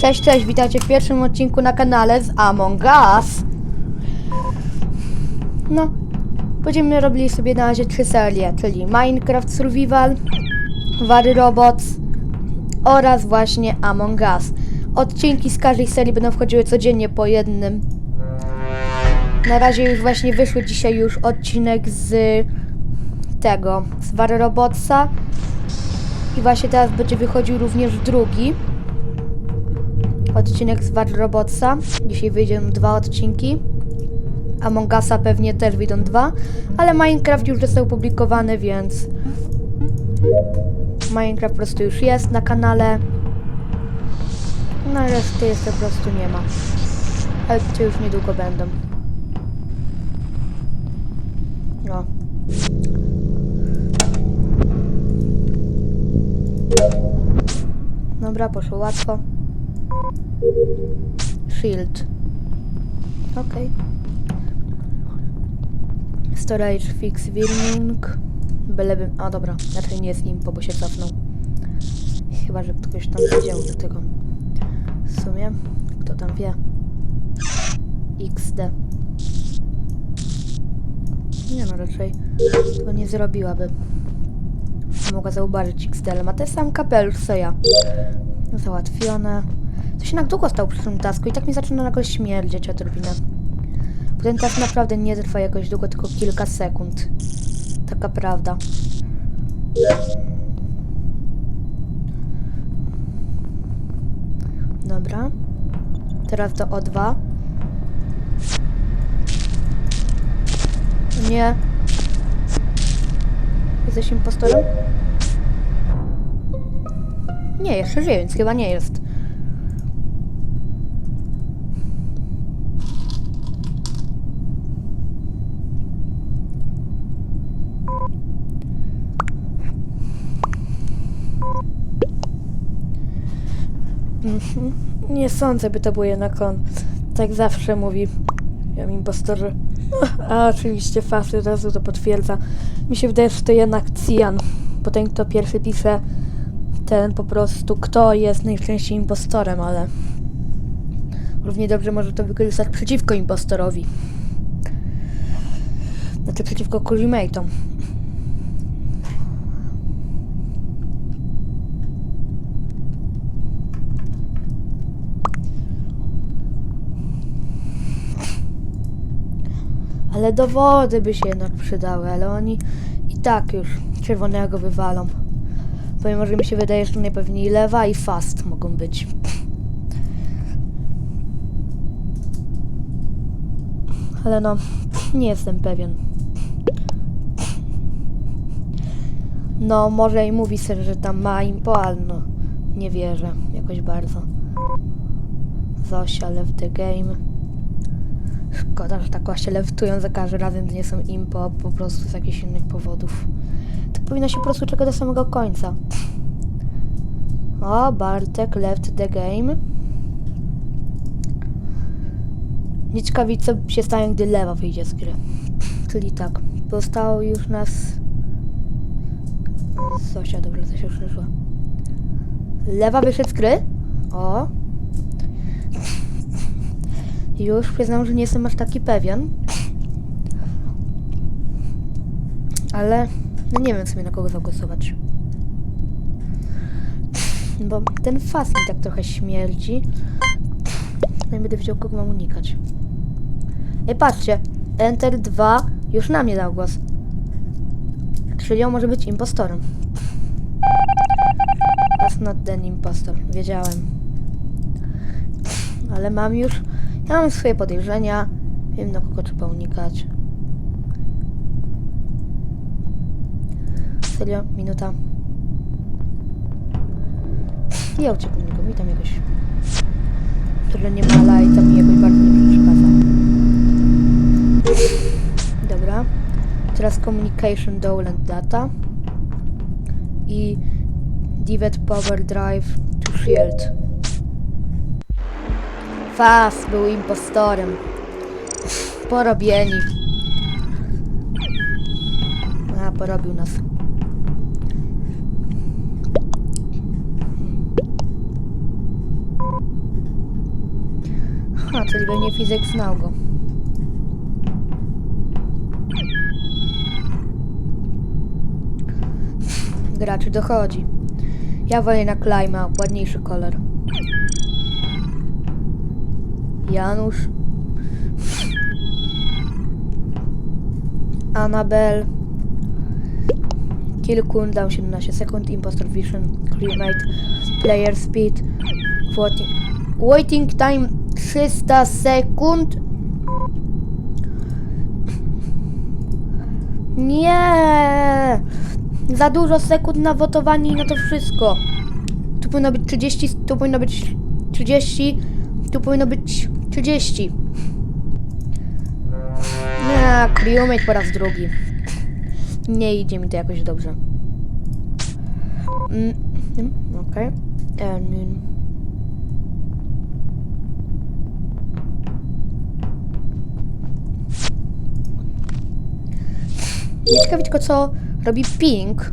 Cześć, cześć, witajcie w pierwszym odcinku na kanale z Among Us. No, będziemy robili sobie na razie trzy serie, czyli Minecraft Survival, Wary Robots oraz właśnie Among Us. Odcinki z każdej serii będą wchodziły codziennie po jednym. Na razie już właśnie wyszły dzisiaj już odcinek z tego, z Wary Robotsa. I właśnie teraz będzie wychodził również drugi odcinek z War Robotsa. Dzisiaj wyjdą dwa odcinki. Among Usa pewnie też wyjdą dwa, ale Minecraft już został opublikowany, więc Minecraft po prostu już jest na kanale. Na reszty jeszcze po prostu nie ma. Ale to już niedługo będą. No. Dobra, poszło łatwo. Shield. Okej. Storage fix willing. Byleby... A dobra, raczej nie jest impo, bo się cofnął. Chyba, że ktoś tam wiedział do tego. W sumie, kto tam wie? XD. Nie no, raczej to nie zrobiłaby. Mogła zauważyć XD, ale ma ten sam kapelusz, co ja. Załatwione. To się na długo stał przy tym tasku i tak mi zaczyna nagle śmierdzieć odrobinę. Bo ten task naprawdę nie trwa jakoś długo, tylko kilka sekund. Taka prawda. Dobra. Teraz do O2. Nie. Jesteś impostorem? Nie, jeszcze żyje, więc chyba nie jest. Nie sądzę, by to był jednak on. Tak zawsze mówi. Ja impostorze. A oczywiście Fasy od razu to potwierdza. Mi się wydaje, że to jednak Cian. Bo ten, kto pierwszy pisze, ten po prostu, kto jest najczęściej impostorem, ale równie dobrze może to wykorzystać przeciwko impostorowi. Znaczy przeciwko crewmate'om. Ale dowody by się jednak przydały, ale oni i tak już czerwonego wywalą. Pomimo, że mi się wydaje, że najpewniej lewa i fast mogą być. Ale no, nie jestem pewien. No, może i mówi sobie, że tam ma impo, ale no, nie wierzę jakoś bardzo. Zosia left the game. Szkoda, że tak właśnie lewtują za każdym razem, to nie są impo, po prostu z jakichś innych powodów. To powinno się po prostu czekać do samego końca. O, Bartek left the game. Nieczkawi, co się stanie, gdy lewa wyjdzie z gry. Czyli tak, zostało już nas... Zosia, dobra, Zosia już wyszła. Lewa wyszedł z gry? O, już przyznam, że nie jestem aż taki pewien. Ale no nie wiem w sumie na kogo zagłosować. Bo ten fast mi tak trochę śmierdzi. No i będę wiedział, kogo mam unikać. Ej, patrzcie. Enter 2 już na mnie dał głos. Czyli on może być impostorem. That's not ten impostor. Wiedziałem. Ale mam już ja mam swoje podejrzenia. Wiem, na kogo trzeba unikać. Serio? Minuta. Ja uciekam niego. Mi tam jakoś... Które nie mala i tam mi jakoś bardzo nie przeszkadza. Dobra. Teraz Communication Dowland Data. I Divet Power Drive to Shield. Fast był impostorem. Porobieni. A, porobił nas. A, czyli pewnie fizyk znał go. Graczy dochodzi. Ja wolę na Klejma, ładniejszy kolor. Janusz. Anabel. Kill cooldown 17 sekund, impostor vision, crewmate, player speed, waiting, waiting time 300 sekund. Nie! Za dużo sekund na wotowanie i na to wszystko. Tu powinno być 30, tu powinno być 30, tu powinno być 30. Nie, crewmate po raz drugi. Nie idzie mi to jakoś dobrze. Mm, mm, Okej. Admin. Nie ciekawi tylko co robi Pink.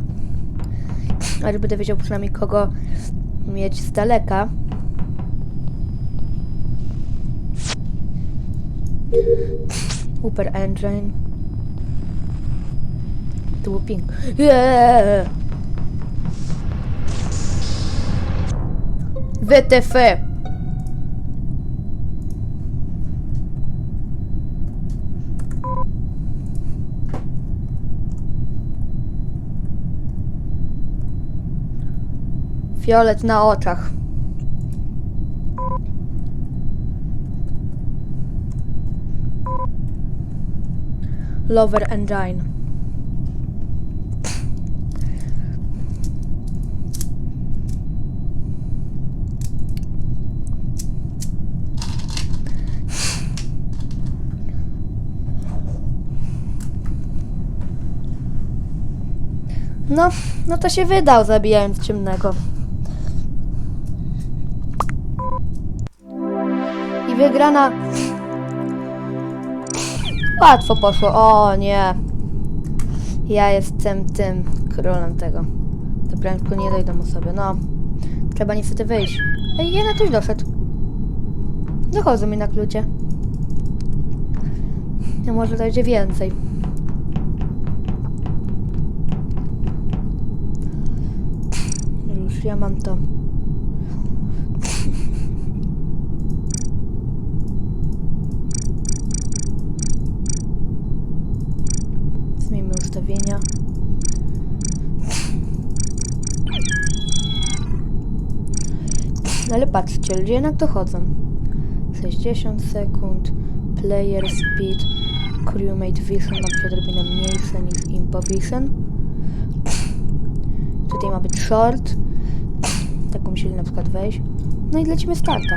Ale będę wiedział przynajmniej kogo mieć z daleka. Super Engine. Pink. Yeah! WTF! Fiolet na oczach. Lover Engine. No, no to się wydał zabijając ciemnego. I wygrana. Łatwo poszło. O nie. Ja jestem tym królem tego. To prędko nie dojdą osoby. No. Trzeba niestety wyjść. Ej, ja na coś doszedł. Dochodzą mi na klucie. No może dojdzie więcej. Już ja mam to. Ustawienia. No ale patrzcie, ludzie jednak dochodzą. 60 sekund, player speed, crewmate vision ma być odrobinę mniejsze niż impo vision. Tutaj ma być short. Taką musieli na przykład wejść. No i lecimy starta.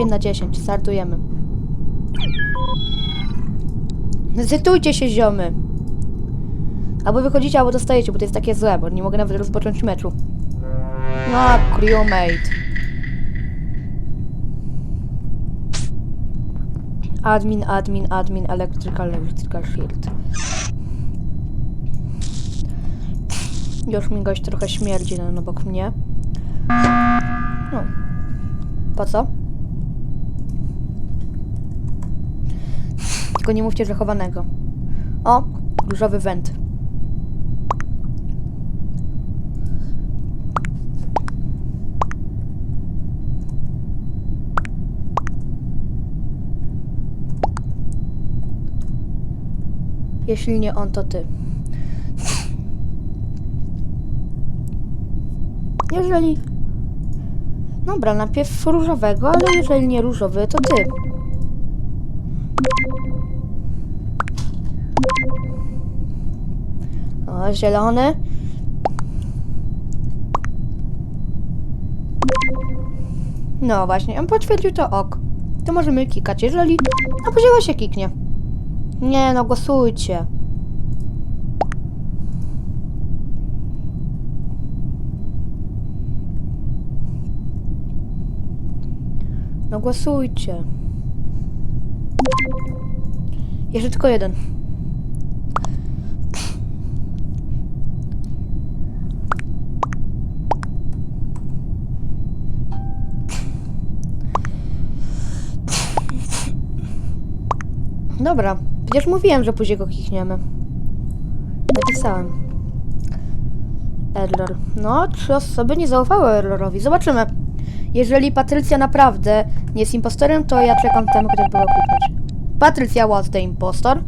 Dziesięć na 10, startujemy. Zdytujcie się, ziomy. Albo wychodzicie, albo dostajecie, bo to jest takie złe, bo nie mogę nawet rozpocząć meczu. No, crewmate. Admin, admin, admin, electrical, electrical shield. Już mi gość trochę śmierdzi ten obok mnie. No. Po co? Tylko nie mówcie, że chowanego. O, różowy węd. Jeśli nie on, to ty. Jeżeli... Dobra, najpierw różowego, ale jeżeli nie różowy, to ty. Zielony. No właśnie, on potwierdził to ok. To możemy kikać, jeżeli... A później się kiknie. Nie no, głosujcie. No głosujcie. Jeszcze tylko jeden. Dobra, przecież mówiłem, że później go kichniemy. Napisałem. Error. No, trzy osoby nie zaufały Errorowi. Zobaczymy. Jeżeli Patrycja naprawdę nie jest impostorem, to ja czekam temu, chociaż było kliknąć. Patrycja was the impostor.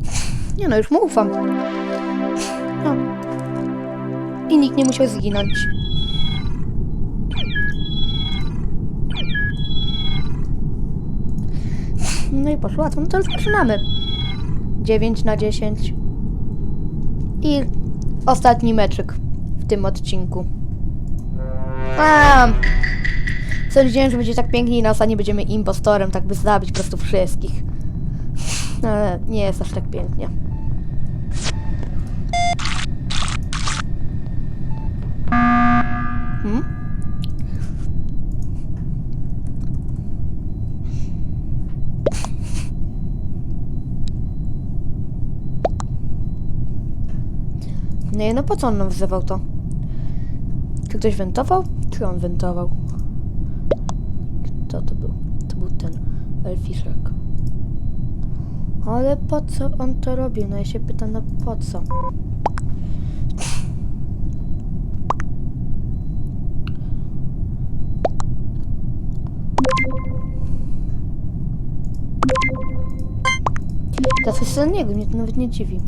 Nie no, już mu ufam. No. I nikt nie musiał zginąć. No i poszło łatwo. No to zaczynamy. 9 na 10. I ostatni meczyk w tym odcinku. A, Sądziłem, że będzie tak pięknie i na ostatnie będziemy impostorem, tak by zabić po prostu wszystkich. Ale nie jest aż tak pięknie. Hmm? Nie, no po co on nam wzywał to? Czy ktoś wentował? Czy on wentował? Kto to był? To był ten elfiszek. Ale po co on to robił? No ja się pytam, no po co? Coś z niego, mnie to nawet nie dziwi.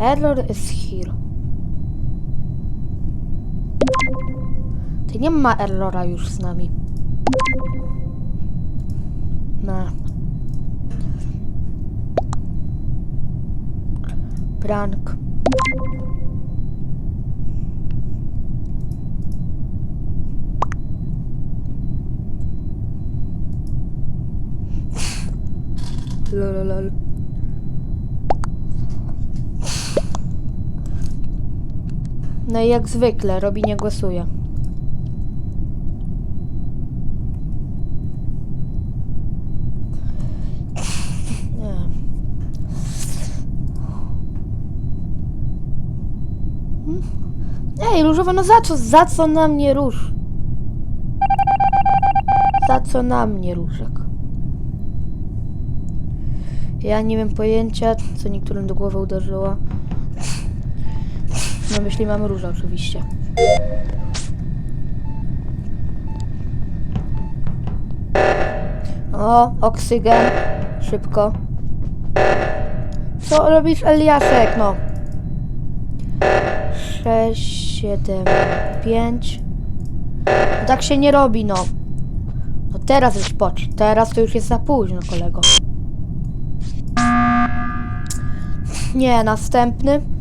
Error is here. Ty nie ma errora już z nami. Na. Prank. Lololol. No i jak zwykle, Robi nie głosuje. Ej, różowa, no za co? Za co na mnie róż? Za co na mnie różek? Ja nie wiem pojęcia, co niektórym do głowy uderzyło. Na myśli mamy róża oczywiście. O, oksygen. Szybko. Co robisz, Eliaszek? No. 6, 7, 5. No tak się nie robi, no. No teraz już pocz. Teraz to już jest za późno, kolego. Nie, następny.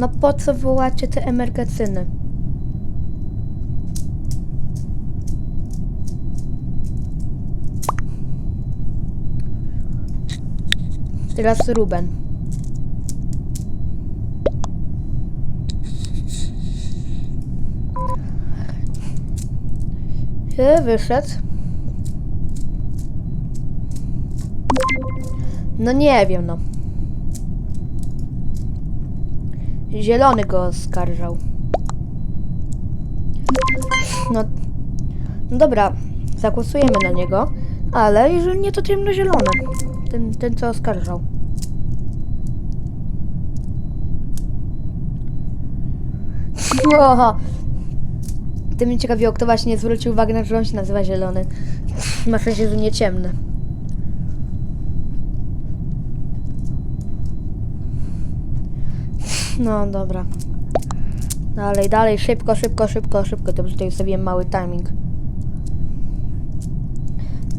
No po co wołacie te emergecyny? Teraz Ruben. Yy, Wyszedł. No nie wiem, no. Zielony go oskarżał. No, no dobra, zagłosujemy na niego, ale jeżeli nie, to ciemnozielony. Ten, ten co oskarżał. Oho. Ty mnie ciekawiło, kto właśnie nie zwrócił uwagi na to, że on się nazywa zielony. Ma szczęście, że nie ciemny. No dobra. Dalej, dalej, szybko, szybko, szybko, szybko. Dobrze, tutaj ustawiłem mały timing.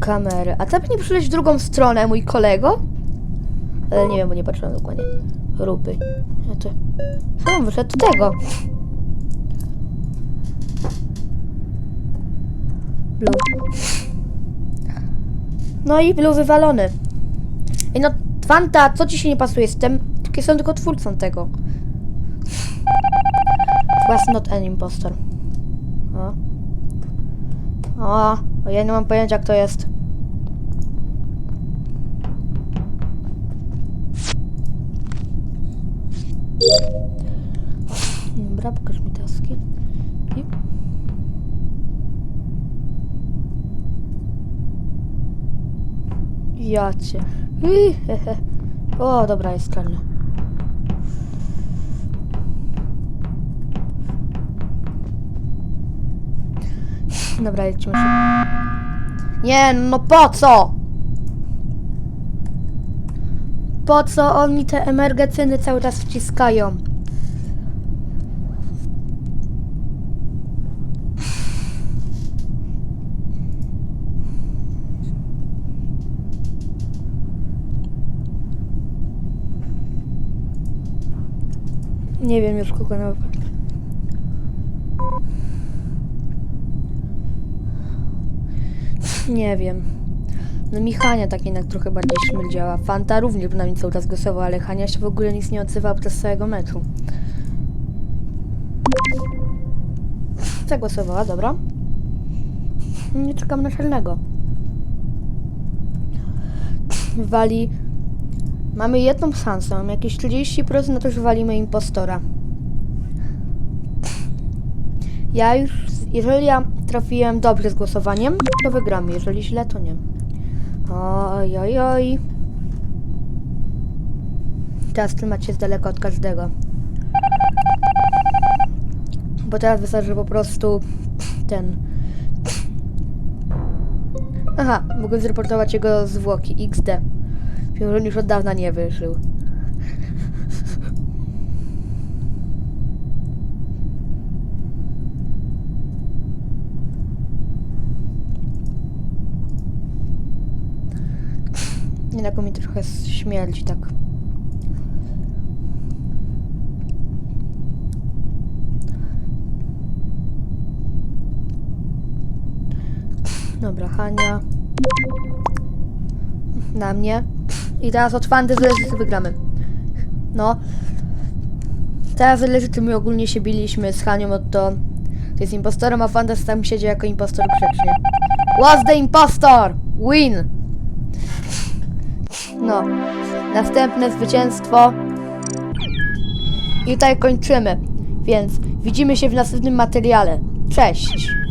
Kamery. A tam nie przyszedłeś w drugą stronę, mój kolego? Ale nie wiem, bo nie patrzyłem dokładnie. Ruby. Ja to... Co on wyszedł tego? Blue. No i Blue wywalony. Ej no, Fanta, co ci się nie pasuje z tym? Jestem tylko twórcą tego. Was not an impostor. O. O, ja nie mam pojęcia kto jest. Dobra, pokaż mi taski. I... Ja cię. Ui, he, he. O, dobra, jest czarny. Dobra, lecimy. Nie, no po co? Po co oni te emergecyny cały czas wciskają? Nie wiem już kogo na Nie wiem. No mi Hania tak jednak trochę bardziej śmierdziała. Fanta również na mnie cały czas głosował, ale Hania się w ogóle nic nie odzywała podczas całego meczu. Zagłosowała, dobra. Nie czekam na czarnego. Wali... Mamy jedną szansę, mamy jakieś 30% na to, że walimy impostora. Ja już, jeżeli ja trafiłem dobrze z głosowaniem, to wygramy, jeżeli źle, to nie. Oj, oj, oj. Teraz klimat jest daleko od każdego. Bo teraz wystarczy po prostu ten... Aha, mogę zreportować jego zwłoki, XD. On już od dawna nie wyżył. Jednak mi trochę śmierdzi tak. Dobra, Hania. Na mnie. I teraz od Fanty zależy, wygramy. No. Teraz zależy, czy my ogólnie się biliśmy z Hanią od to. Jest impostorem, a Fanta tam siedzi jako impostor grzecznie. Was the impostor! Win! No. Następne zwycięstwo. I tutaj kończymy. Więc widzimy się w następnym materiale. Cześć!